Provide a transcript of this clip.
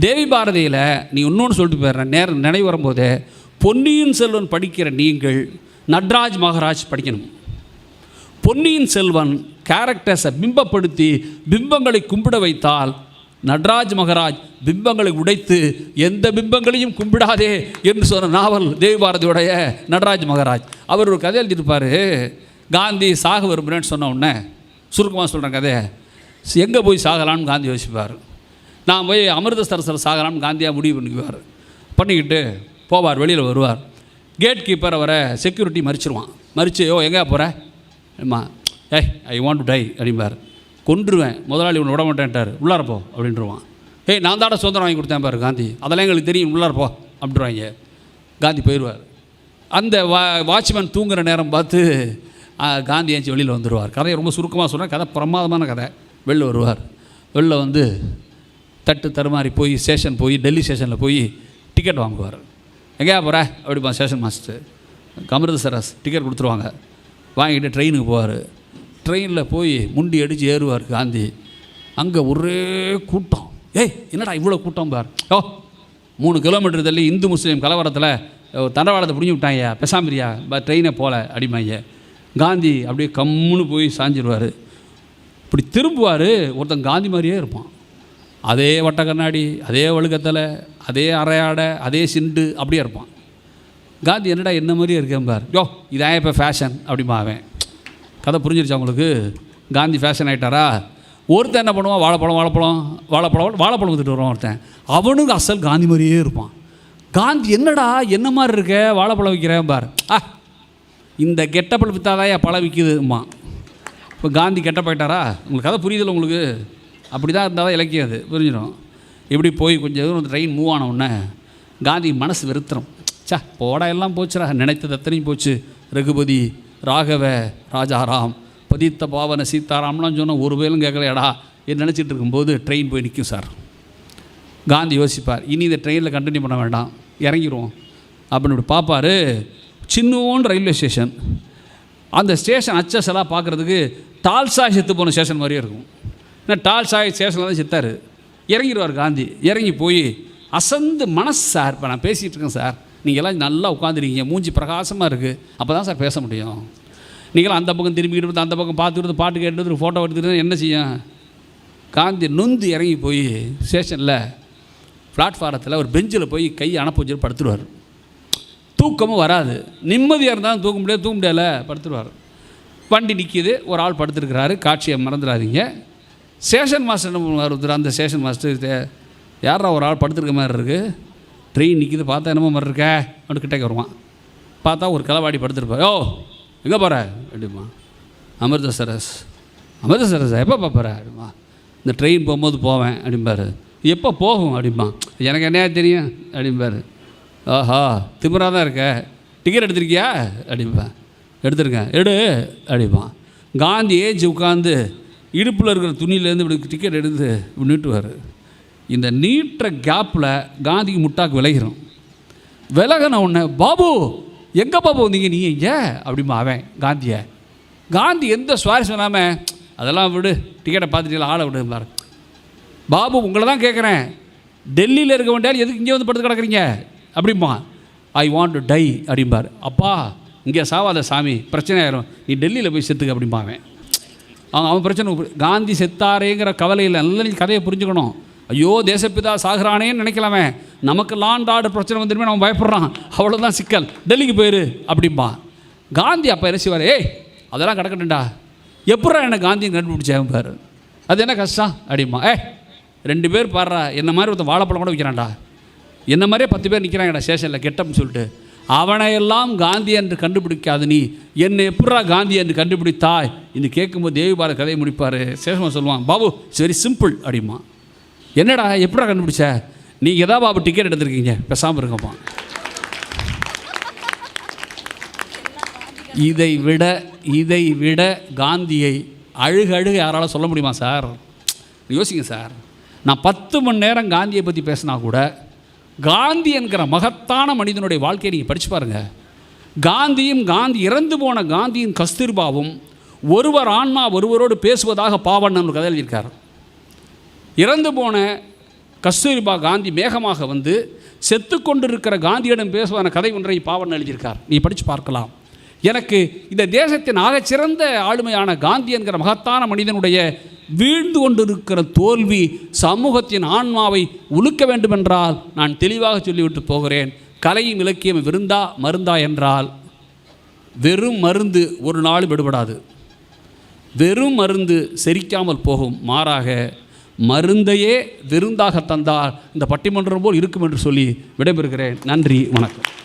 தேவி பாரதியில் நீ இன்னொன்று சொல்லிட்டு போயிடுறேன் நேரம் நினைவு வரும்போது பொன்னியின் செல்வன் படிக்கிற நீங்கள் நட்ராஜ் மகராஜ் படிக்கணும். பொன்னியின் செல்வன் கேரக்டர்ஸை பிம்பப்படுத்தி பிம்பங்களை கும்பிட வைத்தால் நட்ராஜ் மகராஜ் பிம்பங்களை உடைத்து எந்த பிம்பங்களையும் கும்பிடாதே என்று சொன்ன நாவல் தேவி பாரதியுடைய நடராஜ் மகராஜ். அவர் ஒரு கதை எழுதியிருப்பார். காந்தி சாக விரும்புகிறேன்னு சொன்ன உடனே சுருக்கமாக சொல்கிறேன் கதையை. எங்கே போய் சாகலான்னு காந்தி யோசிப்பார். நான் போய் அமிர்தசரஸில் சாகலான்னு காந்தியாக முடிவு பண்ணிக்குவார். பண்ணிக்கிட்டு போவார் வெளியில் வருவார். கேட் கீப்பர் அவரை செக்யூரிட்டி மறிச்சிருவான். மறிச்சு ஓ எங்கே போகிற அம்மா ஏய் ஐ வாண்ட் டு டை அப்படிம்பார். கொன்றுவேன் முதலாளி ஒன்று விட மாட்டேன்ட்டார். உள்ளார போ அப்படின்றவான் ஏய் நான் தாட சுதந்திரம் வாங்கி கொடுத்தேன் பாரு காந்தி. அதெல்லாம் எங்களுக்கு தெரியும் உள்ளார போ அப்படின்றாங்க காந்தி போயிடுவார் அந்த வா வாட்ச்மேன் தூங்குற நேரம் பார்த்து காந்தி ஏஞ்சி வெளியில் வந்துடுவார் கதையை ரொம்ப சுருக்கமாக சொன்னால் கதை பிரமாதமான கதை. வெளில வருவார். வெளில வந்து தட்டு தருமாறி போய் ஸ்டேஷன் போய் டெல்லி ஸ்டேஷனில் போய் டிக்கெட் வாங்குவார். எங்கேயா போகிற அப்படிப்பா ஸ்டேஷன் மாஸ்டர் அமிர்தசரஸ் டிக்கெட் கொடுத்துருவாங்க. வாங்கிட்டு ட்ரெயினுக்கு போவார். ட்ரெயினில் போய் முண்டி அடித்து ஏறுவார் காந்தி. அங்கே ஒரே கூட்டம். ஏய் என்னடா இவ்வளோ கூட்டம் பார்? ஓ மூணு கிலோமீட்டர் தள்ளி இந்து முஸ்லீம் கலவரத்தில் தண்டவாளத்தை பிடிங்கி விட்டாங்க பெசாமிரியா? ட்ரெயினை போகல அடிமாங்க காந்தி அப்படியே கம்முன்னு போய் சாஞ்சிடுவார் இப்படி திரும்புவார் ஒருத்தன் காந்தி மாதிரியே இருப்பான். அதே வட்ட கண்ணாடி அதே வழுக்கத்தில் அதே அரையாடை அதே சிண்டு அப்படியே இருப்பான். காந்தி என்னடா என்ன மாதிரியே இருக்கேன் பார். யோ இதான் இப்போ ஃபேஷன் அப்படிமா அவன். கதை புரிஞ்சிருச்சா உங்களுக்கு? காந்தி ஃபேஷன் ஆகிட்டாரா ஒருத்தன் என்ன பண்ணுவான்? வாழைப்பழம் வாழைப்பழம் வாழைப்பழம் வாழைப்பழம் வந்துட்டு வருவான் ஒருத்தன். அவனுக்கு அசல் காந்தி மாதிரியே இருப்பான். காந்தி என்னடா என்ன மாதிரி இருக்க? வாழைப்பழம் விற்கிறேன் பார். ஆ இந்த கெட்டப்பழம் வித்தாதாயா பழம் விற்கிதுமா இப்போ காந்தி கெட்ட போயிட்டாரா உங்களுக்கு கதை புரியுதில்ல உங்களுக்கு? அப்படி தான் இருந்தால் தான் இலக்கியம் அது. புரிஞ்சிடும் இப்படி போய் கொஞ்சம் தூரம் ட்ரெயின் மூவ் ஆன உடனே காந்தி மனசு வெறுத்துரும். சா போடா எல்லாம் போச்சுடா. நினைத்தது எத்தனையும் போச்சு. ரகுபதி ராகவ ராஜாராம் பதித்த பாவன சீதாராம்லாம் சொன்னால் ஒரு வேலும் கேட்கலையடா என்று நினச்சிட்டு இருக்கும்போது ட்ரெயின் போய் நிற்கும் சார். காந்தி யோசிப்பார் இனி இந்த ட்ரெயினில் கண்டினியூ பண்ண வேண்டாம். இறங்கிடுவோம் அப்படின்னு இப்படி பார்ப்பாரு சின்னோன்னு ரயில்வே ஸ்டேஷன் அந்த ஸ்டேஷன் அச்சசலாக பார்க்குறதுக்கு தால்சா செத்து போன ஸ்டேஷன் மாதிரியே இருக்கும். ஏன்னா டால்சாய் ஸ்டேஷனில் தான் செத்தார். இறங்கிடுவார் காந்தி. இறங்கி போய் அசந்து மனசு சார் இப்போ நான் பேசிகிட்டு இருக்கேன் சார். நீங்கள் எல்லாம் நல்லா உட்காந்துருக்கீங்க மூஞ்சி பிரகாசமாக இருக்குது அப்போ தான் சார் பேச முடியும். நீங்களாம் அந்த பக்கம் திரும்பிக்கிட்டு இருந்து அந்த பக்கம் பார்த்துக்கிட்டு பாட்டு கேட்டு ஃபோட்டோ எடுத்துக்கிட்டு என்ன செய்யும்? காந்தி நொந்து இறங்கி போய் ஸ்டேஷனில் பிளாட்ஃபாரத்தில் ஒரு பெஞ்சில் போய் கை அணப்பு வச்சுட்டு படுத்துருவார். தூக்கமும் வராது. நிம்மதியாக இருந்தாலும் தூக்க முடியாது. தூக்க முடியலை படுத்துருவார். வண்டி நிற்கிது ஒரு ஆள் படுத்துருக்கிறாரு. காட்சியை மறந்துடாதீங்க. ஸ்டேஷன் மாஸ்டர் என்ன பண்ணுவார் ஒருத்தர் அந்த சேஷன் மாஸ்டர் யாரா ஒரு ஆள் படுத்துருக்க மாதிரி இருக்குது ட்ரெயின் நிற்கிது பார்த்தா என்னமோ மாதிரி இருக்க? அப்படின்னு கிட்டே வருவான். பார்த்தா ஒரு களவாடி படுத்துருப்பா ஓ எங்கே போகிற அப்படிமா அமிர்த சரஸ் எப்போ பார்ப்பற அப்படிமா இந்த ட்ரெயின் போகும்போது போவேன் அப்படிம்பார். எப்போ போகும்? அப்படிம்பா. எனக்கு என்னையா தெரியும் அப்படிம்பார். ஆஹா திமிராக தான் இருக்க. டிக்கெட் எடுத்திருக்கியா? அப்படிம்பா. எடுத்திருக்கேன். எடு அப்படிம்பான் காந்தி ஏஜ் உட்காந்து இடுப்பில் இருக்கிற துணியிலேருந்து இப்படி டிக்கெட் எடுத்து இப்படி நீட்டுவார் இந்த நீட்டுற கேப்பில் காந்திக்கு முட்டாக்கு விளைகிறோம் விலகின உடனே பாபு எங்கே பாபு வந்தீங்க? நீங்கள் இங்கே அப்படிமா அவன் காந்தியை. காந்தி எந்த சுவாரஸ்யம் இல்லாமல் அதெல்லாம் விடு டிக்கெட்டை பார்த்துட்டு ஆளை விடு பாரு. பாபு உங்களை தான் கேட்குறேன் டெல்லியில் இருக்க வேண்டியால் எதுக்கு இங்கே வந்து படுத்து கிடக்குறீங்க? அப்படிமா ஐ வாண்ட் டு டை அப்படிம்பார். அப்பா இங்கே சாவாத சாமி பிரச்சனை ஆயிரும். நீ டெல்லியில் போய் செத்துக்க அப்படிம்பாவேன் அவன் அவன் பிரச்சனை காந்தி செத்தாரேங்கிற கவலையில் நல்ல நீ கதையை புரிஞ்சுக்கணும். ஐயோ தேசப்பிதா சாகுறானேன்னு நினைக்கலாமே. நமக்கு லாண்ட் ஆர்டர் பிரச்சனை வந்துருமே அவன் பயப்படுறான். அவ்வளோதான் சிக்கல். டெல்லிக்கு போயிரு அப்படிம்பா. காந்தி அப்போ என்ன ஏய் அதெல்லாம் கிடக்கட்டும்டா. எப்படா என்ன காந்தி கண்டுபிடிச்சேன் பாரு. அது என்ன கஷ்டம்? அப்படிம்பா. ஏ ரெண்டு பேர் பாடுறா. என்ன மாதிரி ஒருத்தன் வாழைப்பழம் கூட விற்கிறான்டா. என்ன மாதிரியே பத்து பேர் நிற்கிறாங்கடா ஸ்டேஷனில் கெட்டப்னு சொல்லிட்டு. அவனையெல்லாம் காந்தி என்று கண்டுபிடிக்காது நீ. என்னை எப்படா காந்தி என்று கண்டுபிடித்தாய். என்று கேட்கும்போது தேவிபார கதையை முடிப்பார். சேஷமா சொல்லுவான் பாபு இட்ஸ் வெரி சிம்பிள் அப்படிமா என்னடா எப்படா கண்டுபிடிச்ச? நீங்கள் எதா பாபு டிக்கெட் எடுத்திருக்கீங்க? பேசாமல் இருக்கப்பா இதை விட இதை விட காந்தியை அழுக அழுக யாரால் சொல்ல முடியுமா சார்? யோசிங்க சார். நான் பத்து மணி நேரம் காந்தியை பற்றி பேசினா கூட காந்தி என்கிற மகத்தான மனிதனுடைய வாழ்க்கையை நீங்கள் படித்து பாருங்கள் காந்தியும் காந்தி இறந்து போன காந்தியின் கஸ்தூர்பாவும் ஒருவர் ஆன்மா ஒருவரோடு பேசுவதாக பாவண்ணன் ஒரு கதை எழுதியிருக்கார். இறந்து போன கஸ்தூரிபா காந்தி மேகமாக வந்து செத்து கொண்டிருக்கிற காந்தியிடம் பேசுவதான கதை ஒன்றை பாவண்ணன் எழுதியிருக்கார். நீ படித்து பார்க்கலாம். எனக்கு இந்த தேசத்தின் ஆகச்சிறந்த ஆளுமையான காந்தி என்கிற மகத்தான மனிதனுடைய வீழ்ந்து கொண்டிருக்கிற தோல்வி சமூகத்தின் ஆன்மாவை உலுக்க வேண்டுமென்றால் நான் தெளிவாக சொல்லிவிட்டு போகிறேன். கலையும் இலக்கியம் விருந்தா மருந்தா என்றால் வெறும் மருந்து ஒரு நாளும் விடுபடாது. வெறும் மருந்து செரிக்காமல் போகும். மாறாக மருந்தையே விருந்தாக தந்தால் இந்த பட்டிமன்றம் போல் இருக்கும் என்று சொல்லி விடைபெறுகிறேன். நன்றி வணக்கம்.